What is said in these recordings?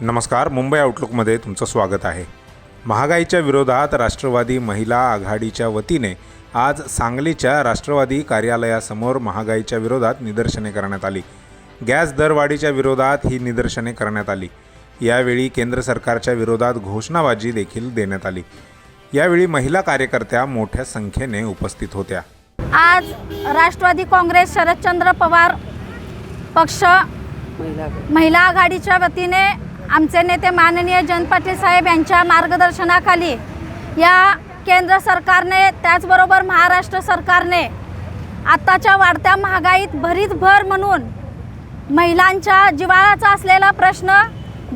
नमस्कार मुंबई आउटलुकमध्ये तुमचं स्वागत आहे. महागाईच्या विरोधात राष्ट्रवादी महिला आघाडीच्या वतीने आज सांगलीच्या राष्ट्रवादी कार्यालयासमोर महागाईच्या विरोधात निदर्शने करण्यात आली. गॅस दरवाढीच्या विरोधात ही निदर्शने करण्यात आली. यावेळी केंद्र सरकारच्या विरोधात घोषणाबाजी देखील देण्यात आली. यावेळी महिला कार्यकर्त्या मोठ्या संख्येने उपस्थित होत्या. आज राष्ट्रवादी काँग्रेस शरदचंद्र पवार पक्ष महिला आघाडीच्या वतीने आमचे नेते माननीय जयंत पाटील साहेब यांच्या मार्गदर्शनाखाली या केंद्र सरकारने त्याचबरोबर महाराष्ट्र सरकारने आत्ताच्या वाढत्या महागाईत भरीत भर म्हणून महिलांच्या जिवाळाचा असलेला प्रश्न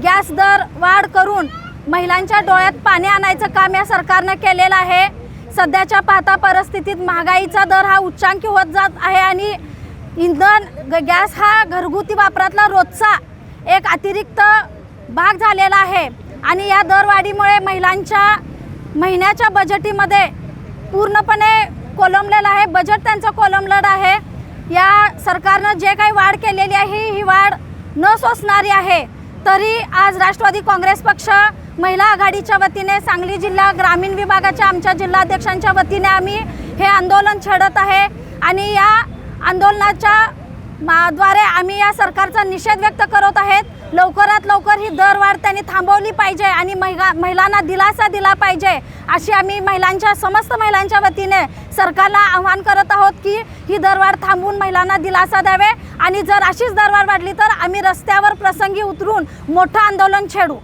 गॅस दर वाढ करून महिलांच्या डोळ्यात पाणी आणायचं काम या सरकारनं केलेलं आहे. सध्याच्या पाहता परिस्थितीत महागाईचा दर हा उच्चांकी होत जात आहे आणि इंधन ग- गॅस हा घरगुती वापरातला रोजचा एक अतिरिक्त भाग झालेला आहे. आणि या दरवाढीमुळे महिलांच्या महिन्याच्या बजेटीमध्ये पूर्णपणे कोलमलेलं आहे. बजेट त्यांचं कोलमलं आहे. या सरकारनं जे काही वाढ केलेली आहे ही वाढ न सोसणारी आहे. तरी आज राष्ट्रवादी काँग्रेस पक्ष महिला आघाडीच्या वतीने सांगली जिल्हा ग्रामीण विभागाच्या आमच्या जिल्हाध्यक्षांच्या वतीने आम्ही हे आंदोलन छेडत आहे. आणि या आंदोलनाच्या माद्वारे आम्ही या सरकारचा निषेध व्यक्त करत आहेत. लवकरात लवकर ही दरवाढ त्यांनी थांबवली पाहिजे आणि महिला महिलांना दिलासा दिला पाहिजे अशी आम्ही महिलांच्या समस्त महिलांच्या वतीने सरकारला आव्हान करत आहोत की ही दरवाढ थांबवून महिलांना दिलासा द्यावे. आणि जर अशीच दरवाढ वाढली तर आम्ही रस्त्यावर प्रसंगी उतरून मोठं आंदोलन छेडू.